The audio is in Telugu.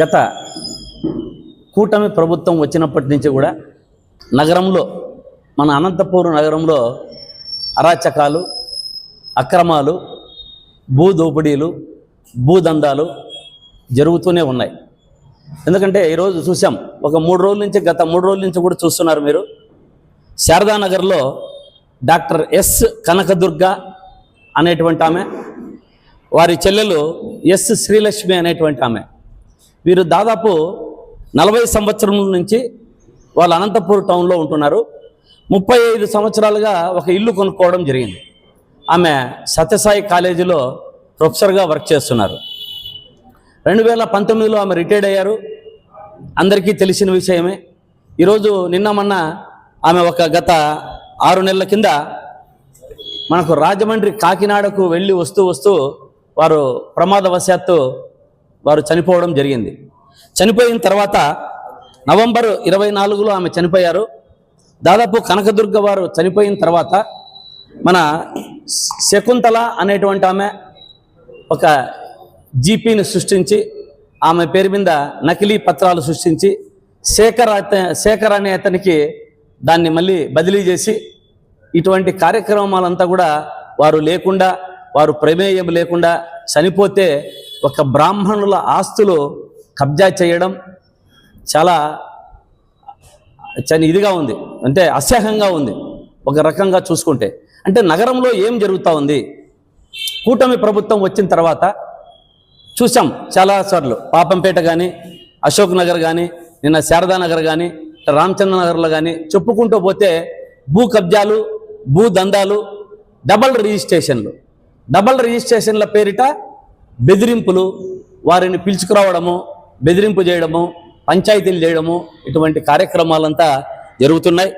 గత కూటమి ప్రభుత్వం వచ్చినప్పటి నుంచి కూడా నగరంలో మన అనంతపూర్ నగరంలో అరాచకాలు అక్రమాలు భూ దోపిడీలు భూదందాలు జరుగుతూనే ఉన్నాయి. ఎందుకంటే ఈరోజు చూసాం ఒక మూడు రోజుల నుంచి గత మూడు రోజుల నుంచి కూడా చూస్తున్నారు మీరు. శారదానగర్లో డాక్టర్ ఎస్ కనకదుర్గ అనేటువంటి ఆమె వారి చెల్లెలు ఎస్ శ్రీలక్ష్మి అనేటువంటి ఆమె. వీరు దాదాపు నలభై సంవత్సరం నుంచి వాళ్ళు అనంతపూర్ టౌన్లో ఉంటున్నారు. ముప్పై ఐదు సంవత్సరాలుగా ఒక ఇల్లు కొనుక్కోవడం జరిగింది. ఆమె సత్యసాయి కాలేజీలో ప్రొఫెసర్గా వర్క్ చేస్తున్నారు. రెండు వేల పంతొమ్మిదిలో ఆమె రిటైర్డ్ అయ్యారు. అందరికీ తెలిసిన విషయమే. ఈరోజు నిన్న మొన్న ఆమె ఒక గత ఆరు నెలల కింద మనకు రాజమండ్రి కాకినాడకు వెళ్ళి వస్తూ వస్తూ వారు ప్రమాదవశాత్తు వారు చనిపోవడం జరిగింది. చనిపోయిన తర్వాత నవంబర్ ఇరవై నాలుగులో ఆమె చనిపోయారు. దాదాపు కనకదుర్గ వారు చనిపోయిన తర్వాత మన శకుంతల అనేటువంటి ఆమె ఒక జీపీని సృష్టించి ఆమె పేరు మీద నకిలీ పత్రాలు సృష్టించి శేఖర్ అత- శేఖర్ అనే అతనికి దాన్ని మళ్ళీ బదిలీ చేసి ఇటువంటి కార్యక్రమాలంతా కూడా వారు లేకుండా వారు ప్రమేయం లేకుండా చనిపోతే ఒక బ్రాహ్మణుల ఆస్తులు కబ్జా చేయడం చాలా చాలా ఇదిగా ఉంది. అంటే అసహ్యంగా ఉంది. ఒక రకంగా చూసుకుంటే. అంటే నగరంలో ఏం జరుగుతూ ఉంది? కూటమి ప్రభుత్వం వచ్చిన తర్వాత చూసాం చాలాసార్లు పాపంపేట కానీ అశోక్ నగర్ కానీ నిన్న శారదా నగర్ కానీ రామచంద్ర నగర్లో కానీ చెప్పుకుంటూ పోతే భూ కబ్జాలు భూ దందాలు డబల్ రిజిస్ట్రేషన్లు. డబల్ రిజిస్ట్రేషన్ల పేరిట బెదిరింపులు వారిని పిలుచుకురావడము బెదిరింపు చేయడము పంచాయతీలు చేయడము ఇటువంటి కార్యక్రమాలంతా జరుగుతున్నాయి.